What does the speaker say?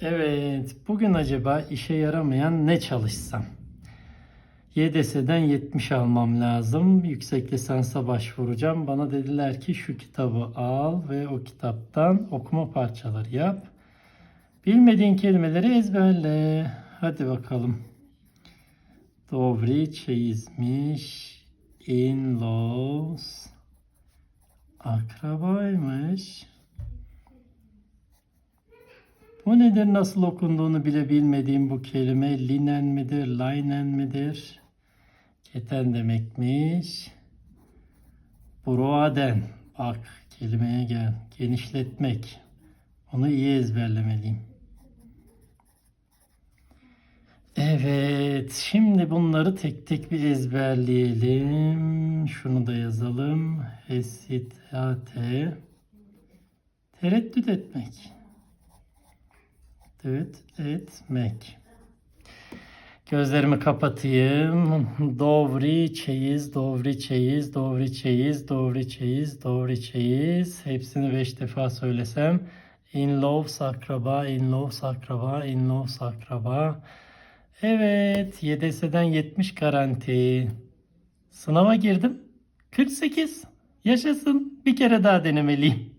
Evet, bugün acaba işe yaramayan ne çalışsam? YDS'den 70 almam lazım. Yüksek lisansa başvuracağım. Bana dediler ki şu kitabı al ve o kitaptan okuma parçaları yap. Bilmediğin kelimeleri ezberle. Hadi bakalım. Dovri çeyizmiş. In-laws. Akrabaymış. Bu nedir nasıl okunduğunu bile bilmediğim bu kelime linen midir, linen midir? Keten demekmiş. Broaden. Bak kelimeye gel. Genişletmek. Onu iyi ezberlemeliyim. Evet, şimdi bunları tek tek bir ezberleyelim. Şunu da yazalım. Hesitate. Tereddüt etmek. Tereddüt etmek. Gözlerimi kapatayım. Dovri çeyiz, dovri çeyiz, dovri çeyiz, dovri çeyiz, dovri çeyiz. Hepsini beş defa söylesem. In love akraba, in love akraba, in love akraba. Evet, YDS'den 70 garanti. Sınava girdim. 48. Yaşasın. Bir kere daha denemeliyim.